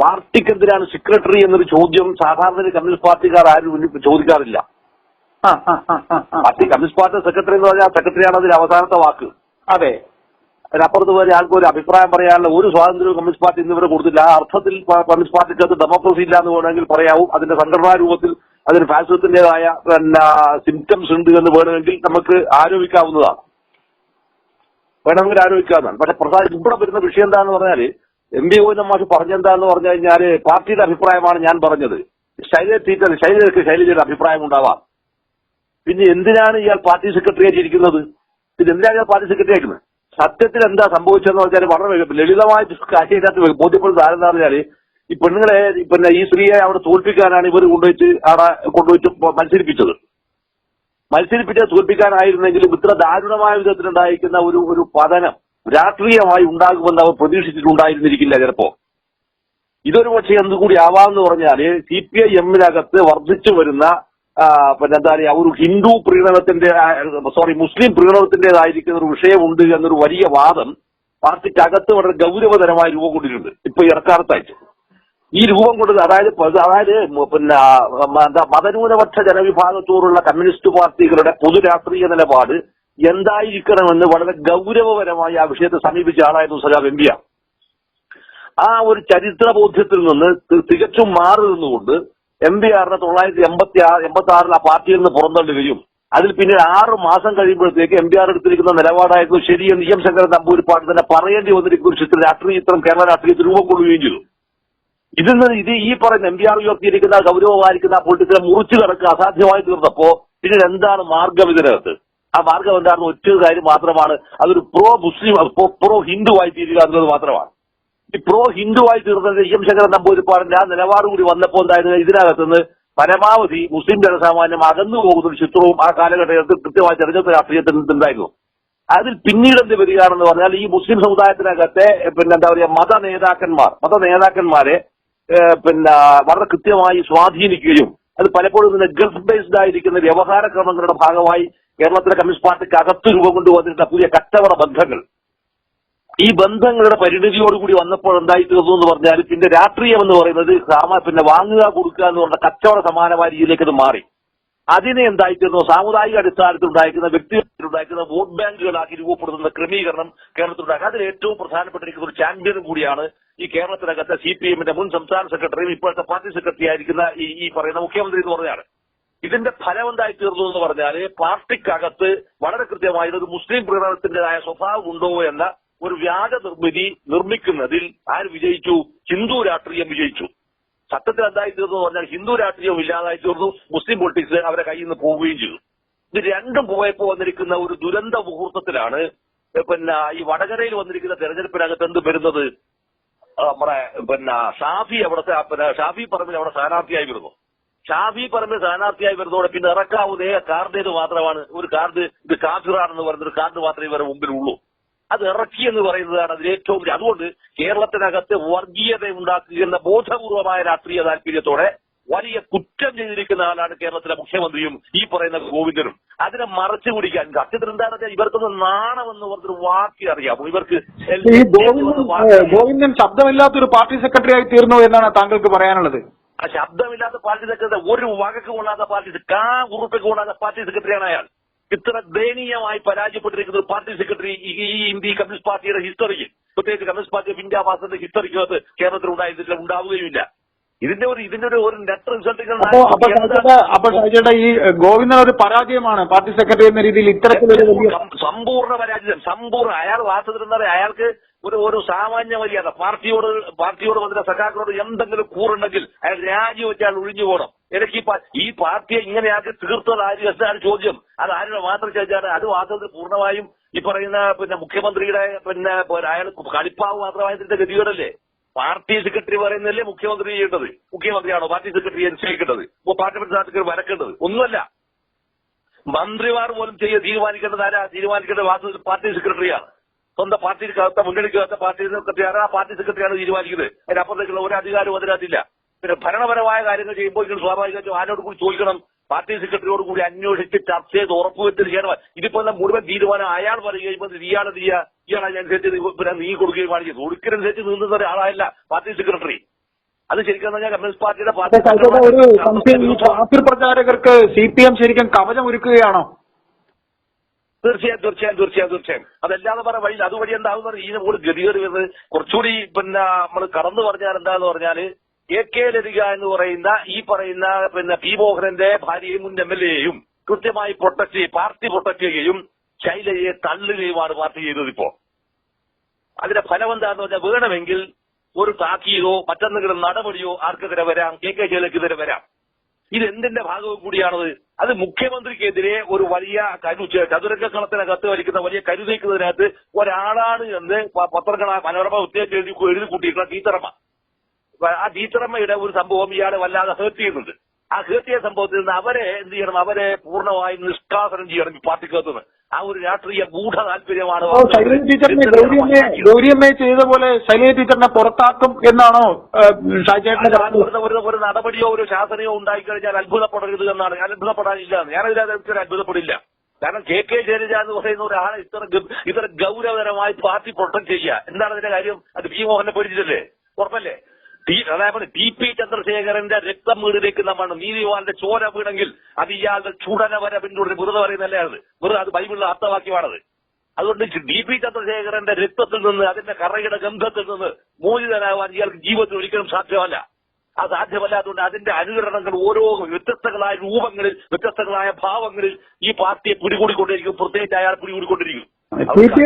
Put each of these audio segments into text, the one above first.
പാർട്ടിക്ക് എന്തിനാണ് സെക്രട്ടറി എന്നൊരു ചോദ്യം സാധാരണ ഒരു കമ്മ്യൂണിസ്റ്റ് പാർട്ടിക്കാർ ആരും ചോദിക്കാറില്ല. പാർട്ടി കമ്മ്യൂണിസ്റ്റ് പാർട്ടി സെക്രട്ടറി എന്ന് പറഞ്ഞാൽ സെക്രട്ടറിയാണ് അതിൽ അവസാനത്തെ വാക്ക്. അതെ. അതിനപ്പുറത്ത് വരെ ആൾക്കും ഒരു അഭിപ്രായം പറയാനുള്ള ഒരു സ്വാതന്ത്ര്യവും കമ്മ്യൂണിസ്റ്റ് പാർട്ടി ഇന്നിവരെ കൊടുത്തില്ല. ആ അർത്ഥത്തിൽ കമ്മ്യൂണിസ്റ്റ് പാർട്ടിക്കകത്ത് ഡെമോക്രസി ഇല്ല എന്ന് വേണമെങ്കിൽ പറയാവും. അതിന്റെ സംഘടനാ രൂപത്തിൽ അതിന് ഫാസിസത്തിന്റേതായ പിന്നെ സിംറ്റംസ് ഉണ്ട് എന്ന് വേണമെങ്കിൽ നമുക്ക് ആരോപിക്കാവുന്നതാണ്. വേണമെങ്കിൽ ആരോപിക്കാവുന്നതാണ്. പക്ഷെ പ്രധാന ഇവിടെ വരുന്ന വിഷയം എന്താണെന്ന് പറഞ്ഞാൽ എം പി ഗോവിന്ദൻ മാഷ് പറഞ്ഞെന്താന്ന് പറഞ്ഞു കഴിഞ്ഞാൽ പാർട്ടിയുടെ അഭിപ്രായമാണ് ഞാൻ പറഞ്ഞത്. ശൈലജ ടീച്ചർ ശൈലജക്ക് ശൈലജയുടെ അഭിപ്രായം ഉണ്ടാവാം. പിന്നെ എന്തിനാണ് ഇയാൾ പാർട്ടി സെക്രട്ടറി ഇരിക്കുന്നത്? പിന്നെ എന്തിനാണ് ഇയാൾ പാർട്ടി സെക്രട്ടറി ആയിരിക്കുന്നത് സത്യത്തിൽ എന്താ സംഭവിച്ചതെന്ന് പറഞ്ഞാൽ വളരെ ലളിതമായിട്ട് കാര്യത്തിനകത്ത് ബോധ്യപ്പെടുന്നത് ബോധ്യപ്പെടുന്ന ആരെന്താ പറഞ്ഞാൽ ഈ പെണ്ണുങ്ങളെ പിന്നെ ഈ സ്ത്രീയെ അവിടെ തോൽപ്പിക്കാനാണ് ഇവർ കൊണ്ടുപോയിട്ട് അവിടെ കൊണ്ടുപോയിട്ട് മത്സരിപ്പിച്ചത്. മത്സരിപ്പിച്ച് തോൽപ്പിക്കാനായിരുന്നെങ്കിലും ഇത്ര ദാരുണമായ വിധത്തിലുണ്ടായിരിക്കുന്ന ഒരു ഒരു പതനം രാഷ്ട്രീയമായി ഉണ്ടാകുമെന്ന് അവർ പ്രതീക്ഷിച്ചിട്ടുണ്ടായിരുന്നിരിക്കില്ല ചിലപ്പോ. ഇതൊരു പക്ഷേ എന്തുകൂടി ആവാമെന്ന് പറഞ്ഞാൽ സി പി ഐ എമ്മിനകത്ത് വർദ്ധിച്ചു വരുന്ന പിന്നെ എന്താ പറയുക ഒരു ഹിന്ദു പ്രീണനത്തിന്റെ സോറി മുസ്ലിം പ്രീണനത്തിന്റേതായിരിക്കുന്ന ഒരു വിഷയമുണ്ട് എന്നൊരു വലിയ വാദം പാർട്ടിക്കകത്ത് വളരെ ഗൗരവതരമായി രൂപം കൊണ്ടിട്ടുണ്ട്. ഇപ്പൊ ഇറക്കാലത്തായിട്ട് ഈ രൂപം കൊണ്ടത് അതായത് അതായത് പിന്നെ എന്താ മതന്യൂനപക്ഷ ജനവിഭാഗത്തോടുള്ള കമ്മ്യൂണിസ്റ്റ് പാർട്ടികളുടെ പൊതു രാഷ്ട്രീയ നിലപാട് എന്തായിരിക്കണമെന്ന് വളരെ ഗൗരവപരമായി ആ വിഷയത്തെ സമീപിച്ച ആളായിരുന്നു സജാബ് എം ആ ഒരു ചരിത്ര ബോധ്യത്തിൽ നിന്ന് തികച്ചും മാറി നിന്നുകൊണ്ട് എം പി ആറിനെ തൊള്ളായിരത്തി എൺപത്തി ആറ് എൺപത്തി ആറിൽ ആ പാർട്ടിയിൽ നിന്ന് പുറന്തള്ളുകയും അതിൽ പിന്നീട് ആറ് മാസം കഴിയുമ്പോഴത്തേക്ക് എം പി ആർ എടുത്തിരിക്കുന്ന നിലപാടായിരുന്നു ശരിയെന്ന് ഇ എം ശങ്കരൻ നമ്പൂരിപ്പാട് തന്നെ പറയേണ്ടി വന്നിരിക്കുന്ന ഒരു ചിത്രം രാഷ്ട്രീയ ചിത്രം കേരള രാഷ്ട്രീയത്തിൽ രൂപം കൊള്ളുകയും ചെയ്തു. ഇതിൽ നിന്ന് ഇത് ഈ പറയുന്ന എം പി ആർ ഉയർത്തിയിരിക്കുന്ന ഗൗരവമായിരിക്കുന്ന പൊളിറ്റിക്സിനെ മുറിച്ചു കിടക്കുക അസാധ്യമായി തീർന്നപ്പോ പിന്നീട് എന്താണ് മാർഗം ഇതിനകത്ത്? ആ മാർഗം എന്താണെന്ന് ഒറ്റ കാര്യം മാത്രമാണ്. അതൊരു പ്രോ മുസ്ലിം പ്രോ ഹിന്ദു ആയി തീരുക എന്നത് മാത്രമാണ്. ഈ പ്രോ ഹിന്ദു ആയി തീർന്നത് എം ശങ്കരൻ നമ്പൂതിരിപ്പാടിന്റെ ആ നിലപാട് കൂടി വന്നപ്പോൾ എന്തായിരുന്നു? ഇതിനകത്തുനിന്ന് പരമാവധി മുസ്ലിം ജനസാമാന്യം അകന്നു പോകുന്ന ചിത്രവും ആ കാലഘട്ടത്തിൽ കൃത്യമായി തെരഞ്ഞെടുപ്പ് രാഷ്ട്രീയത്തിൽ ഉണ്ടായിരുന്നു അതിൽ പിന്നീട് എന്ത് വരികയാണെന്ന് പറഞ്ഞാൽ ഈ മുസ്ലിം സമുദായത്തിനകത്തെ പിന്നെ എന്താ പറയുക മത നേതാക്കന്മാർ മത നേതാക്കന്മാരെ പിന്നെ വളരെ കൃത്യമായി സ്വാധീനിക്കുകയും അത് പലപ്പോഴും ഗൾഫ് ബേസ്ഡ് ആയിരിക്കുന്ന വ്യവഹാര ക്രമങ്ങളുടെ ഭാഗമായി കേരളത്തിലെ കമ്മ്യൂണിസ്റ്റ് പാർട്ടിക്ക് അകത്ത് രൂപം കൊണ്ടുവന്നിരുന്ന പുതിയ കച്ചവട ബന്ധങ്ങൾ. ഈ ബന്ധങ്ങളുടെ പരിണിതിയോടുകൂടി വന്നപ്പോൾ എന്തായി തീർന്നു എന്ന് പറഞ്ഞാൽ പിന്നെ രാഷ്ട്രീയം എന്ന് പറയുന്നത് പിന്നെ വാങ്ങുക കൊടുക്കുക എന്ന് പറഞ്ഞ കച്ചവട സമാനമായ രീതിയിലേക്ക് അത് മാറി. അതിനെ എന്തായിത്തീർന്നു? സാമുദായിക അടിസ്ഥാനത്തിൽ ഉണ്ടായിരിക്കുന്ന വ്യക്തികളിൽ ഉണ്ടായിരിക്കുന്ന വോട്ട് ബാങ്കുകളാക്കി രൂപപ്പെടുത്തുന്ന ക്രമീകരണം കേരളത്തിലുണ്ടാക്കുക അതിൽ ഏറ്റവും പ്രധാനപ്പെട്ടിരിക്കുന്ന ഒരു ചാമ്പ്യനും കൂടിയാണ് ഈ കേരളത്തിനകത്തെ സി പി എമ്മിന്റെ മുൻ സംസ്ഥാന സെക്രട്ടറിയും ഇപ്പോഴത്തെ പാർട്ടി സെക്രട്ടറി ആയിരിക്കുന്ന ഈ പറയുന്ന മുഖ്യമന്ത്രി എന്ന് പറഞ്ഞാണ്. ഇതിന്റെ ഫലം എന്തായി തീർന്നു എന്ന് പറഞ്ഞാൽ പാർട്ടിക്കകത്ത് വളരെ കൃത്യമായി ഒരു മുസ്ലിം പ്രകടനത്തിന്റേതായ സ്വഭാവം ഉണ്ടോ എന്ന ഒരു വ്യാജ നിർമ്മിതി നിർമ്മിക്കുന്നതിൽ ആര് വിജയിച്ചു? ഹിന്ദു രാഷ്ട്രീയം വിജയിച്ചു. സത്യത്തിൽ എന്തായി തീർന്നു എന്ന് പറഞ്ഞാൽ ഹിന്ദു രാഷ്ട്രീയം ഇല്ലാതായി തീർന്നു മുസ്ലിം പൊളിറ്റിക്സ് അവരെ കയ്യിൽ നിന്ന് പോവുകയും ചെയ്തു. ഇത് രണ്ടും പോയപ്പോ വന്നിരിക്കുന്ന ഒരു ദുരന്ത മുഹൂർത്തത്തിലാണ് പിന്നെ ഈ വടകരയിൽ വന്നിരിക്കുന്ന തെരഞ്ഞെടുപ്പിനകത്ത് എന്ത് വരുന്നത്? നമ്മുടെ പിന്നെ ഷാഫി അവിടുത്തെ ഷാഫി പറമ്പിൽ അവിടെ സ്ഥാനാർത്ഥിയായി വരുന്നു. ഷാഫി പറമ്പിൽ സ്ഥാനാർത്ഥിയായി വരുന്നതോടെ പിന്നെ ഇറക്കാവുന്ന കാർഡ് ഇത് മാത്രമാണ്. ഒരു കാർഡ് ഇത് കാഫിറാണെന്ന് പറയുന്ന ഒരു കാർഡ് മാത്രമേ ഇവരുടെ മുമ്പിലുള്ളൂ. അത് ഇറക്കി എന്ന് പറയുന്നതാണ് അതിൽ ഏറ്റവും അതുകൊണ്ട് കേരളത്തിനകത്ത് വർഗീയത ഉണ്ടാക്കുക എന്ന ബോധപൂർവമായ രാഷ്ട്രീയ താല്പര്യത്തോടെ വലിയ കുറ്റം ചെയ്തിരിക്കുന്ന ആളാണ് കേരളത്തിലെ മുഖ്യമന്ത്രിയും ഈ പറയുന്ന ഗോവിന്ദനും. അതിനെ മറച്ചു പിടിക്കാൻ സത്യത്തിൽ എന്താണെന്ന് വെച്ചാൽ ഇവർക്കൊന്ന് നാണമെന്ന് പറഞ്ഞൊരു വാക്കി അറിയാമോ ഇവർക്ക് ഈ ഗോവിന്ദൻ ശബ്ദമില്ലാത്ത ഗോവിന്ദൻ ശബ്ദമില്ലാത്തൊരു പാർട്ടി സെക്രട്ടറി ആയി തീർന്നു എന്നാണ് താങ്കൾക്ക് പറയാനുള്ളത്? ആ ശബ്ദമില്ലാത്ത പാർട്ടി സെക്രട്ടറി ഒരു വകക്ക് കൊള്ളാത്ത പാർട്ടി കാ ഉറുപ്പിക്ക് കൊള്ളാത്ത പാർട്ടി സെക്രട്ടറിയാണ് അയാൾ. ഇത്ര ദയനീയമായി പരാജയപ്പെട്ടിരിക്കുന്ന പാർട്ടി സെക്രട്ടറി ഈ ഇന്ത്യ കമ്മ്യൂണിസ്റ്റ് പാർട്ടിയുടെ ഹിസ്റ്ററിയിൽ പ്രത്യേകിച്ച് കമ്മ്യൂണിസ്റ്റ് പാർട്ടി ഓഫ് ഇന്ത്യ മാസത്തിന്റെ ഹിസ്റ്ററിക്കകത്ത് കേരളത്തിൽ ഉണ്ടായിരുന്നില്ല ഉണ്ടാവുകയുമില്ല. ഇതിന്റെ ഒരു ഇതിന്റെ ഒരു ഒരു നെറ്റ് അപ്പോ അപ്പൊ ഷാജിയേട്ടാ ഈ ഗോവിന്ദൻ ഒരു പരാജയമാണ് പാർട്ടി സെക്രട്ടറി എന്ന രീതിയിൽ ഇത്തരത്തിലൊരു സമ്പൂർണ പരാജയം. സമ്പൂർണ അയാൾ വാസത്തിൽ അയാൾക്ക് ഒരു ഒരു സാമാന്യ മര്യാദ. പാർട്ടിയോട് പാർട്ടിയോട് വന്നിട്ട് സഖാക്കളോട് എന്തെങ്കിലും കൂറുണ്ടെങ്കിൽ അയാൾ രാജിവെച്ച് അയാൾ ഒഴിഞ്ഞു പോകണം. എനിക്ക് ഈ പാർട്ടിയെ ഇങ്ങനെയാക്കി തീർത്തത് ആര്? എന്നാണ് ചോദ്യം? അത് ആരുടെ മാത്രം ചോദിച്ചാൽ അത് വാസ്തവത്തിൽ പൂർണമായും ഈ പറയുന്ന പിന്നെ മുഖ്യമന്ത്രിയുടെ പിന്നെ അയാൾ കളിപ്പാവ് മാത്രമായതിന്റെ ഗതികേടല്ലേ? പാർട്ടി സെക്രട്ടറി പറയുന്നതല്ലേ മുഖ്യമന്ത്രി ചെയ്യേണ്ടത്? മുഖ്യമന്ത്രിയാണോ പാർട്ടി സെക്രട്ടറി നിശ്ചയിക്കേണ്ടത് പാർട്ടി സെക്രട്ടറി വരക്കേണ്ടത്? ഒന്നുമല്ല. മന്ത്രിമാർ പോലും ചെയ്യ തീരുമാനിക്കേണ്ടത് ആരാ? തീരുമാനിക്കേണ്ടത് വാസ്തവത്തിൽ പാർട്ടി സെക്രട്ടറിയാണ്. സ്വന്തം പാർട്ടിക്കകത്ത മുന്നണിക്കകത്ത പാർട്ടി സെക്രട്ടറിയാണ്. ആ പാർട്ടി സെക്രട്ടറിയാണ് തീരുമാനിക്കുന്നത്. അതിനപ്പുറത്തേക്കുള്ള ഒരു അധികാരവും അതിനകത്തില്ല. പിന്നെ ഭരണപരമായ കാര്യങ്ങൾ ചെയ്യുമ്പോൾ ഇങ്ങനെ സ്വാഭാവികമായിട്ടും ആരോട് കൂടി ചോദിക്കണം. പാർട്ടി സെക്രട്ടറിയോട് കൂടി അന്വേഷിച്ച് ചർച്ച ചെയ്ത് ഉറപ്പുവരുത്തി ചെയ്യണം ഇതിപ്പോ എന്താ മുഴുവൻ തീരുമാനം അയാൾ പറയുകയും ഇയാൾ ചെയ്യുക? ഇയാൾ അതിനനുസരിച്ച് പിന്നെ നീ കൊടുക്കുകയും കാണിക്കുന്നത് ഒടുക്കനുസരിച്ച് നീന്തുന്ന ഒരാളായല്ല പാർട്ടി സെക്രട്ടറി. അത് ശരിക്കും പറഞ്ഞാൽ കമ്മ്യൂണിസ്റ്റ് പാർട്ടിയുടെ പാർട്ടി പ്രചാരകർക്ക് സി പി എം ശരിക്കും കവചം ഒരുക്കുകയാണോ? തീർച്ചയായും തീർച്ചയായും തീർച്ചയായും തീർച്ചയായും. അതല്ലാതെ പറഞ്ഞ വഴി അതുവഴി എന്താകുന്ന ഇതിനെ കൂടി ഗതികേറി വരുന്നത് കുറച്ചുകൂടി പിന്നെ നമ്മൾ കടന്നു പറഞ്ഞാൽ എന്താന്ന് പറഞ്ഞാൽ എ കെ ലതിക എന്ന് പറയുന്ന ഈ പറയുന്ന പിന്നെ പി മോഹനന്റെ ഭാര്യയും മുൻ എം എൽ എയും കൃത്യമായി പ്രൊട്ടക്ട് ചെയ്യും പാർട്ടി പ്രൊട്ടക്ട് ചെയ്യുകയും ശൈലജയെ തള്ളുകയുമാണ് പാർട്ടി ചെയ്തത് ഇപ്പോ. അതിന്റെ ഫലം എന്താന്ന് പറഞ്ഞാൽ വേണമെങ്കിൽ ഒരു താക്കീതോ മറ്റെന്തെങ്കിലും നടപടിയോ ആർക്കെതിരെ വരാം കെ കെ ജയലക്കെതിരെ വരാം. ഇത് എന്തിന്റെ ഭാഗവും കൂടിയാണത്? അത് മുഖ്യമന്ത്രിക്കെതിരെ ഒരു വലിയ കരു ചതുരംഗക്കളത്തിനകത്ത് വലിക്കുന്ന വലിയ കരു നീക്കുന്നതിനകത്ത് ഒരാളാണ് എന്ന് പത്രങ്ങള മനോരമ ഉത്തേജ് എഴുതി എഴുതി കൂട്ടിയിട്ടുള്ള ടീച്ചറമ്മ. ആ ടീച്ചറമ്മയുടെ ഒരു സംഭവം ഇയാളെ വല്ലാതെ ഹേർട്ട് ചെയ്യുന്നുണ്ട്. ആ കീർത്തിയ സംഭവത്തിൽ നിന്ന് അവരെ എന്ത് ചെയ്യണം? അവരെ പൂർണമായി നിഷ്കാസനം ചെയ്യണം ഈ പാർട്ടിക്കകത്ത് നിന്ന്. ആ ഒരു രാഷ്ട്രീയ ഗൂഢ താല്പര്യമാണ് ഗൗരിയമ്മയെ ചെയ്ത പോലെ ശൈലജ ടീച്ചറിനെ പുറത്താക്കും എന്നാണോ ഒരു- നടപടിയോ ഒരു ശാസനയോ ഉണ്ടായിക്കഴിഞ്ഞാൽ അത്ഭുതപ്പെടരുത് എന്നാണ്. ഞാൻ അത്ഭുതപ്പെടാനില്ല. ഞാനതിനകത്ത് അത്ഭുതപ്പെടില്ല. കാരണം കെ. കെ. ശൈലജ എന്ന് പറയുന്ന ഒരാളെ ഇത്ര ഇത്ര ഗൗരവതരമായി പാർട്ടി പ്രൊട്ടക്ട് ചെയ്യുക. എന്താണ് അതിന്റെ കാര്യം? അത് പി മോഹനെ പൊരിച്ചിട്ടല്ലേ ഉറപ്പല്ലേ? അതായത് ബി പി ചന്ദ്രശേഖരന്റെ രക്തം വീടിലേക്ക് നമ്മൾ നീതിവാന്റെ ചോര വീണെങ്കിൽ അത് ഇയാളുടെ ചുടന വരെ പിന്തുടരും. വെറുതെ പറയുന്നല്ലേ അത്? വെറുതെ അത് ബൈബിളിലെ അർത്ഥവാക്യമാണത്. അതുകൊണ്ട് ഡി പി ചന്ദ്രശേഖരന്റെ രക്തത്തിൽ നിന്ന് അതിന്റെ കറയുടെ ഗന്ധത്തിൽ നിന്ന് മോചിതനാവാൻ ഇയാൾക്ക് ജീവിതത്തിൽ ഒരിക്കലും സാധ്യമല്ല. അത് അതുകൊണ്ട് അതിന്റെ അനുകരണങ്ങൾ ഓരോ വ്യത്യസ്തങ്ങളായ രൂപങ്ങളിൽ വ്യത്യസ്തങ്ങളായ ഭാവങ്ങളിൽ ഈ പാർട്ടിയെ പിടികൂടിക്കൊണ്ടിരിക്കും. പ്രത്യേകിച്ച് അയാൾ പിടികൂടിക്കൊണ്ടിരിക്കും. സി സി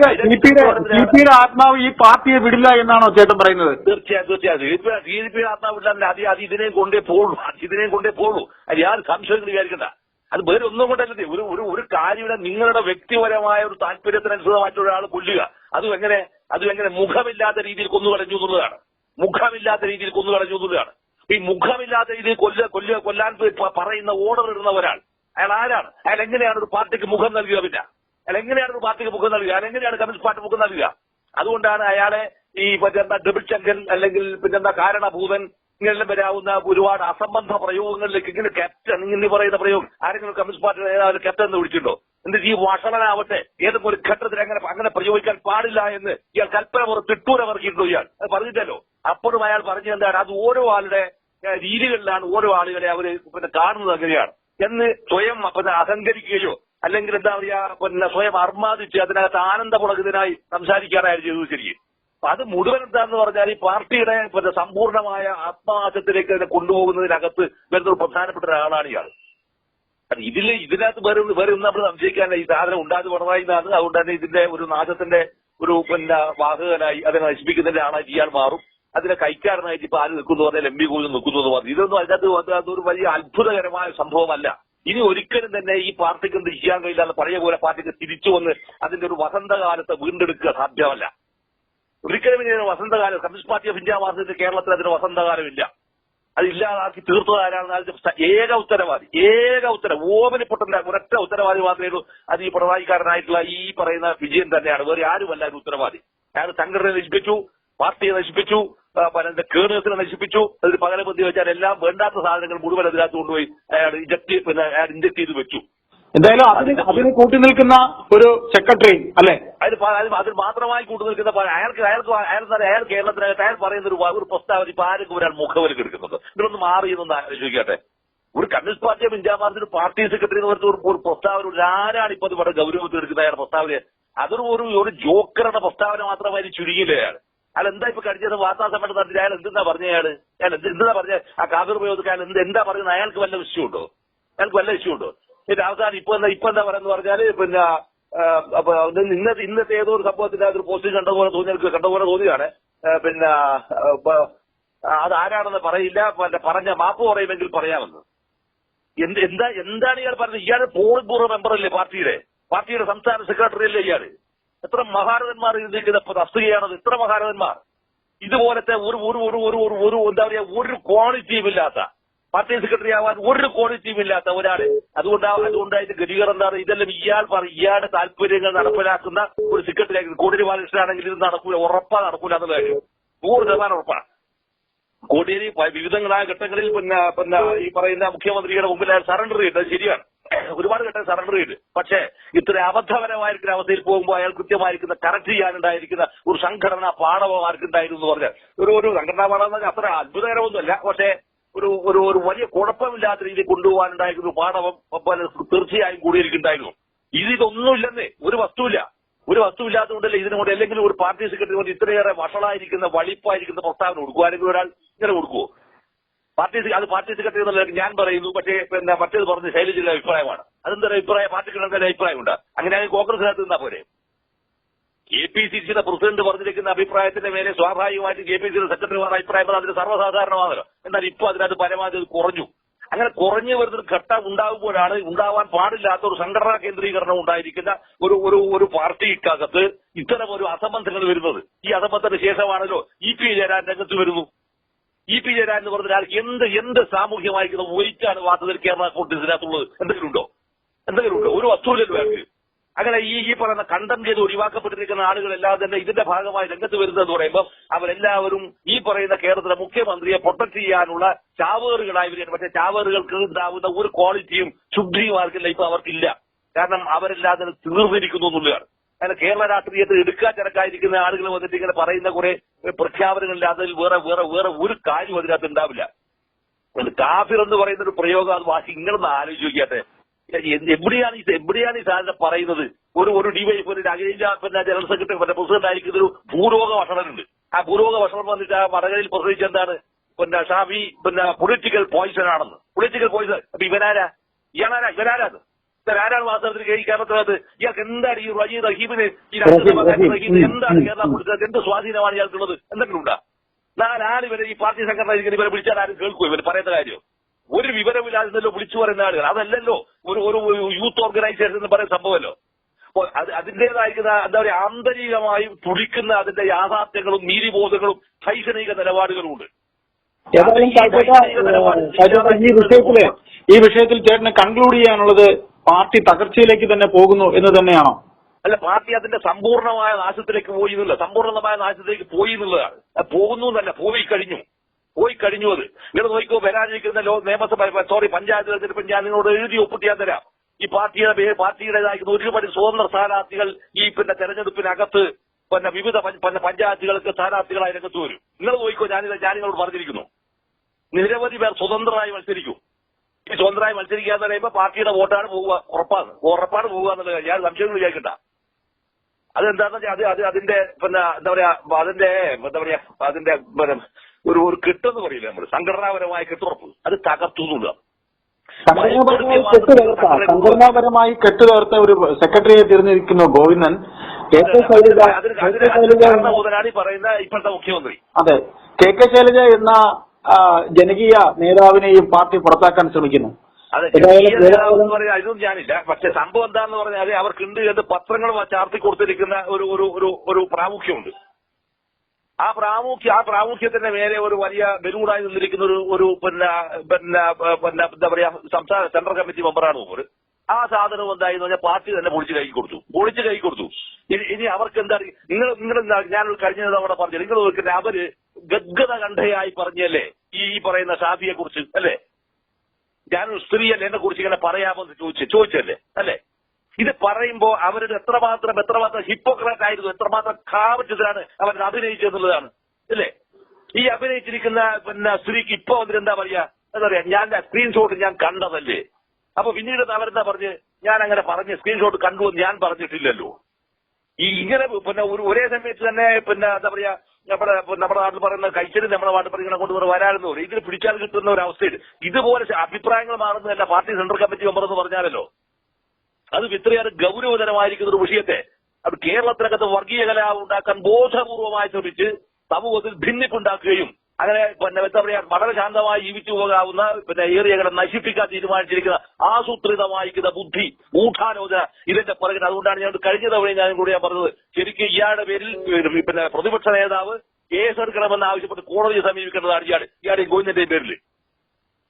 സി ആത്മാവ് ഈ പാർട്ടിയെ വിടില്ല എന്നാണോ ചേട്ടൻ പറയുന്നത്? തീർച്ചയായും തീർച്ചയായും. ഡി പിയുടെ ആത്മാവ് വിടില്ല അത് അത് ഇതിനെയും കൊണ്ടേ പോകുള്ളൂ അത് ഇതിനെയും കൊണ്ടേ പോകുള്ളൂ അത് യാതൊരു സംശയം വിചാരിക്കണ്ട. അത് വേറെ ഒന്നും കൊണ്ടല്ലേ ഒരു ഒരു ഒരു കാര്യയുടെ നിങ്ങളുടെ വ്യക്തിപരമായ ഒരു താല്പര്യത്തിനനുസൃതമായിട്ടുള്ള ഒരാൾ കൊല്ലുക. അതും എങ്ങനെ അതും എങ്ങനെ മുഖമില്ലാത്ത രീതിയിൽ കൊന്നു കളഞ്ഞു എന്നുള്ളതാണ്. മുഖമില്ലാത്ത രീതിയിൽ കൊന്നു കളഞ്ഞു എന്നുള്ളതാണ്. ഈ മുഖമില്ലാത്ത രീതിയിൽ കൊല്ല കൊല്ലുക കൊല്ലാൻ പറയുന്ന ഓർഡർ ഇടുന്ന ഒരാൾ. അയാൾ ആരാണ്? അയാൾ എങ്ങനെയാണ് ഒരു പാർട്ടിക്ക് മുഖം നൽകുക പിന്നെ? അയാൾ എങ്ങനെയാണ് പാർട്ടിക്ക് മുഖം നൽകുക? അയാൾ എങ്ങനെയാണ് കമ്മ്യൂണിസ്റ്റ് പാർട്ടി മുഖം നൽകുക? അതുകൊണ്ടാണ് അയാളെ ഈ മറ്റെന്താ ഡബിൾ ചങ്കൻ അല്ലെങ്കിൽ പിന്നെന്താ കാരണഭൂതൻ ഇങ്ങനെ വരാവുന്ന ഒരുപാട് അസംബന്ധ പ്രയോഗങ്ങളിലേക്ക് ഇങ്ങനെ ക്യാപ്റ്റൻ ഇങ്ങനെ പറയുന്ന പ്രയോഗം. ആരെങ്കിലും കമ്മ്യൂണിസ്റ്റ് പാർട്ടിയുടെ നേതാവ് ക്യാപ്റ്റൻ എന്ന് വിളിച്ചിട്ടുണ്ടോ? എന്നിട്ട് ഈ വഷളനാവട്ടെ ഏതൊക്കെ ഒരു ഘട്ടത്തിൽ അങ്ങനെ അങ്ങനെ പ്രയോഗിക്കാൻ പാടില്ല എന്ന് ഇയാൾ കൽപ്പന പുറത്ത് തിട്ടൂര വർക്കിയിട്ടുണ്ടോ ഇയാൾ? അത് പറഞ്ഞിട്ടല്ലോ. അപ്പോഴും അയാൾ പറഞ്ഞു എന്താണ്? അത് ഓരോ ആളുടെ രീതികളിലാണ് ഓരോ ആളുകളെ അവർ പിന്നെ കാണുന്നത് അങ്ങനെയാണ് എന്ന് സ്വയം പിന്നെ അഹങ്കരിക്കുകയോ അല്ലെങ്കിൽ എന്താ പറയാ പിന്നെ സ്വയം അർമാദിച്ച് അതിനകത്ത് ആനന്ദ ആനന്ദമുളകുന്നതിനായി സംസാരിക്കാനായി ചെയ്തു ശരിക്കും അത് മുഴുവൻ എന്താന്ന് പറഞ്ഞാൽ ഈ പാർട്ടിയുടെ പിന്നെ സമ്പൂർണമായ ആത്മനാശത്തിലേക്ക് അതിനെ കൊണ്ടുപോകുന്നതിനകത്ത് വരുന്ന ഒരു പ്രധാനപ്പെട്ട ഒരാളാണ് ഇയാൾ. ഇതിൽ ഇതിനകത്ത് വേറെ വേറെ ഒന്നും നമ്മൾ സംശയിക്കാനില്ല. ഈ സാധനം പിണറായി എന്നാണ്. അതുകൊണ്ട് തന്നെ ഇതിന്റെ ഒരു നാശത്തിന്റെ ഒരു പിന്നെ വാഹകനായി അതിനെ നശിപ്പിക്കുന്നതിന്റെ ആളായിട്ട് ഇയാൾ മാറും. അതിനെ കൈക്കാരനായിട്ട് ഇപ്പൊ ആര് നിൽക്കുന്നു പറഞ്ഞാൽ എം പി കോവിൽ നിൽക്കുന്നു പറഞ്ഞു. ഇതൊന്നും അതിനകത്ത് അതൊരു വലിയ അത്ഭുതകരമായ സംഭവമല്ല. ഇനി ഒരിക്കലും തന്നെ ഈ പാർട്ടിക്ക് എന്ത് ചെയ്യാൻ കഴിയില്ല പഴയ പോലെ പാർട്ടിക്ക് തിരിച്ചു വന്ന് അതിന്റെ ഒരു വസന്തകാലത്ത് വീണ്ടെടുക്കുക സാധ്യമല്ല. ഒരിക്കലും ഇനി വസന്തകാലം കമ്മ്യൂണിസ്റ്റ് പാർട്ടി ഓഫ് ഇന്ത്യ മാസത്തിൽ കേരളത്തിൽ അതിന് വസന്തകാലമില്ല. അത് ഇല്ലാതാക്കി തീർത്തത് ആരാണെന്ന് ഏക ഉത്തരവാദി ഏക ഉത്തരവ് ഓമനിപ്പൊട്ടന്റെ ഒരൊറ്റ ഉത്തരവാദി മാത്രമേ ഉള്ളൂ. അത് ഈ പിണറായിക്കാരനായിട്ടുള്ള ഈ പറയുന്ന വിജയൻ തന്നെയാണ്. വേറെ ആരുമല്ല ഒരു ഉത്തരവാദി. അയാൾ സംഘടനയെ നശിപ്പിച്ചു പാർട്ടിയെ നശിപ്പിച്ചു കേരളത്തിനെ നശിപ്പിച്ചു അതിന് പകരം ബന്ധി വെച്ചാൽ എല്ലാം വേണ്ടാത്ത സാധനങ്ങൾ മുഴുവൻ അതിനകത്ത് കൊണ്ടുപോയി അയാൾ ഇഞ്ചക്ട് പിന്നെ അയാൾ ഇഞ്ചക്ട് ചെയ്ത് വെച്ചു. എന്തായാലും അതിന് അതിന് കൂട്ടി നിൽക്കുന്ന ഒരു സെക്രട്ടറി അല്ലെ? അതിന് അതിന് അതിൽ മാത്രമായി കൂട്ടി നിൽക്കുന്ന അയാൾക്ക് അയാൾക്ക് അയാൾ അയാൾ കേരളത്തിനകത്ത് അയാൾ പറയുന്ന ഒരു ഒരു പ്രസ്താവന ഇപ്പൊ ആരൊക്കെ ഒരാൾ മുഖവലക്ക് എടുക്കുന്നത് ഇതിലൊന്ന് മാറി എന്നൊന്ന് ആലോചിക്കട്ടെ. ഒരു കമ്മ്യൂണിസ്റ്റ് പാർട്ടി ഓഫ് ഇന്ത്യ മാർച്ചിന് പാർട്ടി സെക്രട്ടറി എന്ന് പറഞ്ഞ ഒരു പ്രസ്താവന ആരാണ് ഇപ്പൊ അത് വളരെ ഗൗരവത്തിൽ എടുക്കുന്ന അയാളുടെ പ്രസ്താവന അതൊരു ഒരു ഒരു ജോക്കറുടെ പ്രസ്താവന മാത്രമായി ചുരുങ്ങിയില്ല അയാൾ? അയാൾ എന്താ ഇപ്പൊ കടിച്ചത്? വാർത്താ സമ്മേളനം നടത്തി അയാൾ എന്തെന്നാ പറഞ്ഞ അയാൾ? അയാൾ എന്ത് പറഞ്ഞ? ആ കാതർ ഉപയോഗത്തിൽ അയാൾ എന്ത് എന്താ പറയുന്നത്? അയാൾക്ക് വല്ല വിഷയമുണ്ടോ? അയാൾക്ക് വല്ല വിഷയമുണ്ടോ? പിന്നെ അവസാനം ഇപ്പൊ എന്താ ഇപ്പൊ എന്താ പറയുന്നത് പറഞ്ഞാൽ പിന്നെ ഇന്നത്തെ ഇന്നത്തെ ഏതോ ഒരു സംഭവത്തിന്റെ അതൊരു പോസ്റ്റ് കണ്ടപോലെ തോന്നി കണ്ട പോലെ തോന്നിയാണ് പിന്നെ അത് ആരാണെന്ന് പറയില്ല. പറഞ്ഞ മാപ്പ് പറയുമെങ്കിൽ പറയാമെന്ന്. എന്ത് എന്താ എന്താണ് ഇയാൾ പറഞ്ഞത്? ഇയാൾ പോളിറ്റ് ബ്യൂറോ മെമ്പറല്ലേ പാർട്ടിയുടെ? പാർട്ടിയുടെ സംസ്ഥാന സെക്രട്ടറി അല്ലേ ഇയാൾ? എത്ര മഹാരഥന്മാർ ഇരുന്നിരിക്കുന്ന തസ്തികയാണത്? എത്ര മഹാരഥന്മാർ? ഇതുപോലത്തെ ഒരു ഒരു ഒരു ഒരു ഒരു ഒരു എന്താ പറയുക ഒരു ക്വാളിറ്റിയും ഇല്ലാത്ത പാർട്ടി സെക്രട്ടറി ആവാൻ ഒരു ക്വാളിറ്റിയും ഇല്ലാത്ത ഒരാൾ അതുകൊണ്ട് അതുകൊണ്ടായിട്ട് ഗതികർ എന്താണ്? ഇതെല്ലാം ഇയാൾ പറ ഇയാളുടെ താല്പര്യങ്ങൾ നടപ്പിലാക്കുന്ന ഒരു സെക്രട്ടറി ആയിരുന്നു കോടിയേരി ബാലകൃഷ്ണനാണെങ്കിൽ ഇത് നടക്കൂല ഉറപ്പാ നടക്കൂല എന്നുള്ള കാര്യം. നൂറ് ശതമാനം ഉറപ്പാണ് കോടിയേരി വിവിധങ്ങളായ ഘട്ടങ്ങളിൽ പിന്നെ പിന്നെ ഈ പറയുന്ന മുഖ്യമന്ത്രിയുടെ മുമ്പിൽ സറണ്ടർ ചെയ്തത് ശരിയാണ്. ഒരുപാട് ഘട്ടം സറണ്ടർ പക്ഷേ ഇത്ര അബദ്ധപരമായിരിക്കുന്ന അവസ്ഥയിൽ പോകുമ്പോൾ അയാൾ കൃത്യമായിരിക്കുന്ന കറക്റ്റ് ചെയ്യാനുണ്ടായിരിക്കുന്ന ഒരു സംഘടന പാഠവും ആർക്കുണ്ടായിരുന്നു എന്ന് പറഞ്ഞാൽ ഒരു ഒരു സംഘടനാ പാഠം അത്ര അത്ഭുതകരമൊന്നുമല്ല. പക്ഷേ ഒരു ഒരു ഒരു വലിയ കുഴപ്പമില്ലാത്ത രീതിയിൽ കൊണ്ടുപോകാനുണ്ടായിരുന്ന ഒരു പാഠവും തീർച്ചയായും കൂടിയിരിക്കുന്നുണ്ടായിരുന്നു. ഇത് ഇതൊന്നുമില്ലെന്നേ ഒരു വസ്തുവില്ല. ഒരു വസ്തുവില്ലാത്തതുകൊണ്ടല്ലേ ഇതിനു കൊണ്ട് അല്ലെങ്കിൽ ഒരു പാർട്ടി സെക്രട്ടറി കൊണ്ട് ഇത്രയേറെ വഷളായിരിക്കുന്ന വളിപ്പായിരിക്കുന്ന പ്രസ്താവന കൊടുക്കുക അല്ലെങ്കിൽ ഒരാൾ ഇങ്ങനെ കൊടുക്കുവോ? പാർട്ടി അത് പാർട്ടി സെക്രട്ടറി എന്നുള്ള ഞാൻ പറയുന്നു പക്ഷേ പിന്നെ മറ്റേത് പറഞ്ഞ് ശൈലജയുടെ അഭിപ്രായമാണ്. അതെന്താ അഭിപ്രായം? പാർട്ടിക്ക് എന്തെങ്കിലും അഭിപ്രായമുണ്ട്. കോൺഗ്രസ് കോൺഗ്രസിനകത്ത് നിന്നാ പോരെ? കെ പി സി സിയുടെ പ്രസിഡന്റ് പറഞ്ഞിരിക്കുന്ന അഭിപ്രായത്തിന്റെ മേലെ സ്വാഭാവികമായിട്ട് കെ പി സിയുടെ സെക്രട്ടറിമാരുടെ അഭിപ്രായം അതിന് സർവസാധാരണമാണല്ലോ. എന്നാൽ ഇപ്പോൾ അതിനകത്ത് പരമാവധി കുറഞ്ഞു. അങ്ങനെ കുറഞ്ഞു വരുന്നൊരു ഘട്ടം ഉണ്ടാകുമ്പോഴാണ് ഉണ്ടാവാൻ പാടില്ലാത്ത ഒരു സംഘടനാ കേന്ദ്രീകരണം ഉണ്ടായിരിക്കുന്ന ഒരു ഒരു ഒരു പാർട്ടിക്കകത്ത് ഇത്തരം ഒരു അസംബന്ധങ്ങൾ വരുന്നത്. ഈ അസംബന്ധത്തിന് ശേഷമാണല്ലോ ഇ പി ജയരാജൻ രംഗത്ത് വരുന്നു. ഇ പി ജയരാജൻ എന്ന് പറഞ്ഞാൽ എന്ത് എന്ത് സാമൂഹ്യമായിരിക്കുന്ന ഒഴിച്ചാണ് വാർത്തകൾ കേരള കോൺഗ്രസിനകത്തുള്ളത് എന്തെങ്കിലും ഉണ്ടോ? എന്തെങ്കിലും ഉണ്ടോ? ഒരു വസ്തുവില്ലല്ലോ അയാൾക്ക് അങ്ങനെ ഈ ഈ പറയുന്ന കണ്ടം ചെയ്ത് ഒഴിവാക്കപ്പെട്ടിരിക്കുന്ന ആളുകളെല്ലാം തന്നെ ഇതിന്റെ ഭാഗമായി രംഗത്ത് വരുന്നതെന്ന് പറയുമ്പോൾ അവരെല്ലാവരും ഈ പറയുന്ന കേരളത്തിലെ മുഖ്യമന്ത്രിയെ പ്രൊട്ടക്ട് ചെയ്യാനുള്ള ചാവേറുകളായി വരികയാണ്. പക്ഷേ ചാവേറുകൾക്ക് ഉണ്ടാവുന്ന ഒരു ക്വാളിറ്റിയും ശുദ്ധിയും ആർക്കില്ല. ഇപ്പൊ അവർക്കില്ല. കാരണം അവരെല്ലാം തന്നെ തീർന്നിരിക്കുന്നു എന്നുള്ളതാണ്. അങ്ങനെ കേരള രാഷ്ട്രീയത്തിൽ എടുക്കാൻ തിരക്കായിരിക്കുന്ന ആളുകൾ വന്നിട്ട് ഇങ്ങനെ പറയുന്ന കുറെ പ്രഖ്യാപനങ്ങളിൽ അതിൽ വേറെ വേറെ വേറെ ഒരു കാര്യം അതിനകത്ത് ഉണ്ടാവില്ല. കാഫിർ എന്ന് പറയുന്ന ഒരു പ്രയോഗം അത് വാശി ഇങ്ങനെ ആലോചിച്ച് എവിടെയാണ് ഈ എവിടെയാണ് ഈ സാധനം പറയുന്നത്? ഒരു ഒരു ഡിവൈഫ് ഒരു അഖിലേന്ത്യാ പിന്നെ ജനറൽ സെക്രട്ടറി പിന്നെ പ്രസിഡന്റ് ആയിരിക്കുന്ന ഒരു ഭൂരോഗ വഷണനുണ്ട് ആ ഭൂരോഗ വഷണം വന്നിട്ട് ആ വടകരയിൽ പ്രസവിച്ച എന്താണ്? പിന്നെ ഷാഫി പിന്നെ പൊളിറ്റിക്കൽ പോയിസൺ ആണെന്ന്. പൊളിറ്റിക്കൽ പോയിസൺ അപ്പൊ ഇവനാരാ? ഇയാളാരാ? ഇവനാരാത്? ഇവരാരാണ് വാസ്തവത്തിൽ ഈ കേരളത്തിനകത്ത് ഇയാൾക്ക് എന്താണ് ഈ റജീ റഹീബിന് ഈ രാഷ്ട്രീയ റഹീം, റഹീമിന് ഉം, എന്താണ് കേരള കൊടുത്തത് എന്ത് സ്വാധീനമാണ് ഇയാൾക്കുള്ളത്? എന്തെങ്കിലും ഉണ്ടാ? നാലാൾ ഇവരെ ഈ പാർട്ടി സംഘടന ഇവരെ വിളിച്ചാൽ ആരും കേൾക്കും ഇവർ പറയുന്ന കാര്യം. ഒരു വിവരമില്ലാതെന്നല്ലോ വിളിച്ചു പറയുന്ന ആളുകൾ അതല്ലല്ലോ. ഒരു ഒരു യൂത്ത് ഓർഗനൈസേഷൻ എന്ന് പറയുന്ന സംഭവമല്ലോ. അപ്പൊ അത് അതിന്റേതായിരിക്കുന്ന എന്താ പറയുക ആന്തരികമായി തുടിക്കുന്ന അതിന്റെ യാഥാർത്ഥ്യങ്ങളും നീതിബോധങ്ങളും ശൈക്ഷണിക നിലപാടുകളും ഉണ്ട് ഏതായാലും ഈ വിഷയത്തിൽ ഈ വിഷയത്തിൽ ചേട്ടന് കൺക്ലൂഡ് ചെയ്യാനുള്ളത് പാർട്ടി തകർച്ചയിലേക്ക് തന്നെ പോകുന്നു എന്ന് തന്നെയാണോ? അല്ല പാർട്ടി അതിന്റെ സമ്പൂർണമായ നാശത്തിലേക്ക് പോയി എന്നുള്ള സമ്പൂർണമായ നാശത്തിലേക്ക് പോയി എന്നുള്ളതാണ്. പോകുന്നു എന്നല്ല പോയി കഴിഞ്ഞു. പോയി കഴിഞ്ഞു അത്. നിങ്ങൾ നോക്കിക്കോ വരാനിരിക്കുന്ന ലോ നിയമസഭ സോറി പഞ്ചായത്ത് തെരഞ്ഞെടുപ്പ് ഞാൻ നിങ്ങളോട് എഴുതി ഒപ്പിട്ട് ഞാൻ തരാം. ഈ പാർട്ടിയുടെ പേര് പാർട്ടിയുടേതായിരിക്കുന്ന ഒരുപാട് സ്വതന്ത്ര സ്ഥാനാർത്ഥികൾ ഈ പിന്നെ തെരഞ്ഞെടുപ്പിനകത്ത് പിന്നെ വിവിധ പഞ്ചായത്തുകൾക്ക് സ്ഥാനാർത്ഥികളായി രംഗത്ത് വരും. നിങ്ങൾ നോക്കിക്കോ ഞാൻ ഞാൻ നിങ്ങളോട് പറഞ്ഞിരിക്കുന്നു. നിരവധി പേർ സ്വതന്ത്രമായി മത്സരിക്കും. ഈ സ്വതന്ത്രമായി മത്സരിക്കുക എന്ന് പറയുമ്പോൾ പാർട്ടിയുടെ വോട്ടാണ് പോവുക. ഉറപ്പാണ്. ഉറപ്പാണ് പോവുക എന്നുള്ളത് ഞാൻ സംശയം വിചാരിക്കണ്ട. അതെന്താണെന്ന് വെച്ചാൽ അത് അത് അതിന്റെ പിന്നെ എന്താ പറയാ അതിന്റെ എന്താ പറയാ അതിന്റെ ഒരു ഒരു കിട്ടെന്ന് പറയില്ല നമ്മൾ സംഘടനാപരമായ കെട്ടുറപ്പ്. അത് തകർത്തു എന്നുള്ളതാണ് സംഘടനാപരമായി കെട്ടുതകർത്ത ഒരു സെക്രട്ടറിയെ തിരഞ്ഞെടുക്കുന്നു ഗോവിന്ദൻ. അതിന് മുതലാളി പറയുന്ന ഇപ്പോഴത്തെ മുഖ്യമന്ത്രി. അതെ. കെ കെ ശൈലജ എന്ന ജനകീയ നേതാവിനെയും പാർട്ടി പുറത്താക്കാൻ ശ്രമിക്കുന്നു. അതും ഇതൊന്നും ഞാനില്ല. പക്ഷെ സംഭവം എന്താന്ന് പറഞ്ഞാൽ അവർക്കുണ്ട് എന്ന് പത്രങ്ങൾ ചാർത്തി കൊടുത്തിരിക്കുന്ന ഒരു ഒരു ഒരു ഒരു പ്രാമുഖ്യമുണ്ട്. ആ പ്രാമുഖ്യം ആ പ്രാമുഖ്യത്തിന്റെ മേലെ ഒരു വലിയ ബലൂണായി നിന്നിരിക്കുന്ന ഒരു ഒരു പിന്നെ പിന്നെ പിന്നെ എന്താ പറയാ സംസ്ഥാന സെൻട്രൽ കമ്മിറ്റി മെമ്പറാണ് മൂപ്പർ ആ സാധനം എന്തായിരുന്നു? പറഞ്ഞാൽ പാർട്ടി തന്നെ പൊളിച്ച് കൈ കൊടുത്തു. പൊളിച്ച് കൈ കൊടുത്തു. ഇനി അവർക്ക് എന്താ നിങ്ങൾ നിങ്ങൾ ഞാൻ കഴിഞ്ഞ തവണ പറഞ്ഞു നിങ്ങൾ നോക്കിയിട്ട് അവർ ഗദ്ഗത കണ്ഠയായി പറഞ്ഞല്ലേ ഈ പറയുന്ന ഷാഫിയെ കുറിച്ച് അല്ലേ? ഞാനൊരു സ്ത്രീയല്ലേ എന്നെ കുറിച്ച് ഇങ്ങനെ പറയാമെന്ന് ചോദിച്ചു ചോദിച്ചല്ലേ അല്ലേ? ഇത് പറയുമ്പോ അവരുടെ എത്രമാത്രം എത്രമാത്രം ഹിപ്പോക്രാറ്റ് ആയിരുന്നു എത്രമാത്രം കാവറ്റത്തിലാണ് അവർ അഭിനയിച്ചെന്നുള്ളതാണ് അല്ലേ? ഈ അഭിനയിച്ചിരിക്കുന്ന പിന്നെ സ്ത്രീക്ക് ഇപ്പൊ വന്നിട്ട് എന്താ പറയാ? എന്താ പറയാ ഞാൻ സ്ക്രീൻഷോട്ട് ഞാൻ കണ്ടതല്ലേ? അപ്പൊ പിന്നീട് അവരെന്താ പറഞ്ഞ്? ഞാൻ അങ്ങനെ പറഞ്ഞ് സ്ക്രീൻഷോട്ട് കണ്ടു എന്ന് ഞാൻ പറഞ്ഞിട്ടില്ലല്ലോ. ഈ ഇങ്ങനെ പിന്നെ ഒരു ഒരേ സമയത്ത് തന്നെ പിന്നെ എന്താ പറയാ നമ്മുടെ നമ്മുടെ നാട്ടിൽ പറയുന്ന കഴിച്ചിട്ട് നമ്മുടെ നാട്ടിൽ പറയുന്ന കൊണ്ട് വരാമെന്ന് പറയും. ഇതിന് പിടിച്ചാൽ കിട്ടുന്ന ഒരു അവസ്ഥയിൽ ഇതുപോലെ അഭിപ്രായങ്ങൾ മാറുന്നതല്ല പാർട്ടി സെൻട്രൽ കമ്മിറ്റി മെമ്പർ എന്ന് പറഞ്ഞാലല്ലോ. അത് ഇത്രയേറെ ഗൗരവതരമായിരിക്കുന്ന ഒരു വിഷയത്തെ. അത് കേരളത്തിനകത്ത് വർഗീയ കലാപം ഉണ്ടാക്കാൻ ബോധപൂർവമായി ശ്രമിച്ച് സമൂഹത്തിൽ ഭിന്നിപ്പുണ്ടാക്കുകയും അങ്ങനെ പിന്നെ എന്താ പറയാ വളരെ ശാന്തമായി ജീവിച്ചു പോകാവുന്ന പിന്നെ ഏറിയകളെ നശിപ്പിക്കാൻ തീരുമാനിച്ചിരിക്കുന്ന ആസൂത്രിതമായിരിക്കുന്ന ബുദ്ധി മൂഢാലോചന ഇതിന്റെ പുറകിൽ. അതുകൊണ്ടാണ് ഞാൻ കഴിഞ്ഞ തവണ ഞാൻ കൂടി ഞാൻ പറഞ്ഞത്. ശരിക്കും ഇയാളുടെ പേരിൽ പിന്നെ പ്രതിപക്ഷ നേതാവ് കേസെടുക്കണമെന്ന് ആവശ്യപ്പെട്ട് കോടതിയെ സമീപിക്കേണ്ടതാണ് ഇയാൾ ഇയാളുടെ ഗോവിന്ദന്റെ പേരിൽ.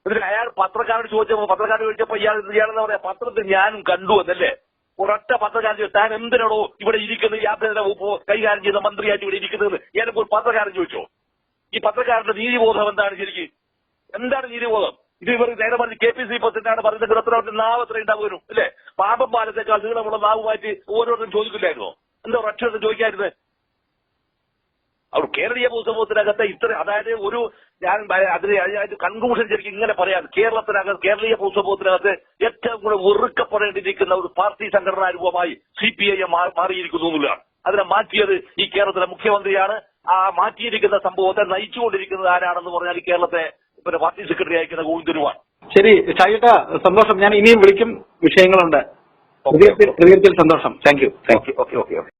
എന്നിട്ട് അയാൾ പത്രക്കാരോട് ചോദിച്ചപ്പോ പത്രക്കാരോട് ചോദിച്ചപ്പോ ഇയാൾ ഇയാളെന്ന് പറയാ പത്രത്തിൽ ഞാനും കണ്ടു എന്നല്ലേ? ഒരൊറ്റ പത്രക്കാരൻ താൻ എന്തിനാണോ ഇവിടെ ഇരിക്കുന്നത് ആഭ്യന്തര വകുപ്പ് കൈകാര്യം ചെയ്യുന്ന മന്ത്രിയായിട്ട് ഇവിടെ ഇരിക്കുന്നത് ഞാനിപ്പോൾ പത്രക്കാരൻ ചോദിച്ചോ? ഈ പത്രക്കാരന്റെ നീതിബോധം എന്താണ് ശരിക്ക്? എന്താണ് നീതിബോധം? ഇത് ഇവർ നേരെ പറഞ്ഞ് കെ പി സി പ്രസിഡന്റാണ് പറഞ്ഞത് എത്ര നാവ് എത്ര ഉണ്ടാവുന്നു അല്ലേ? പാപം പാലത്തേക്കാൾ നീളമുള്ള നാവുമായിട്ട് ഓരോരുത്തരും ചോദിക്കില്ലായിരുന്നോ? എന്താ ഒരക്ഷരം ചോദിക്കായിരുന്നത് അവർ കേരളീയ പൊതുസമൂഹത്തിനകത്ത് ഇത്ര അതായത് ഒരു ഞാൻ അതിന് കൺക്ലൂഷൻ ശരിക്കും ഇങ്ങനെ പറയാം. കേരളത്തിനകത്ത് കേരളീയ പൊതുസമൂഹത്തിനകത്ത് ഏറ്റവും കൂടെ വെറുക്കപ്പെടേണ്ടിയിരിക്കുന്ന ഒരു പാർട്ടി സംഘടനാ രൂപമായി സി പി ഐ എം മാറിയിരിക്കുന്നു എന്നുള്ളതാണ്. അതിനെ മാറ്റിയത് ഈ കേരളത്തിലെ മുഖ്യമന്ത്രിയാണ്. ആ മാറ്റിയിരിക്കുന്ന സംഭവത്തെ നയിച്ചുകൊണ്ടിരിക്കുന്നത് ആരാണെന്ന് പറഞ്ഞാൽ ഈ കേരളത്തെ പിന്നെ പാർട്ടി സെക്രട്ടറി അയക്കുന്ന ഗോവിന്ദനുമാണ് ശരി ഷാജിയേട്ടാ സന്തോഷം. ഞാൻ ഇനിയും വിളിക്കും വിഷയങ്ങളുണ്ട്. സന്തോഷം. Thank you thank you okay okay okay.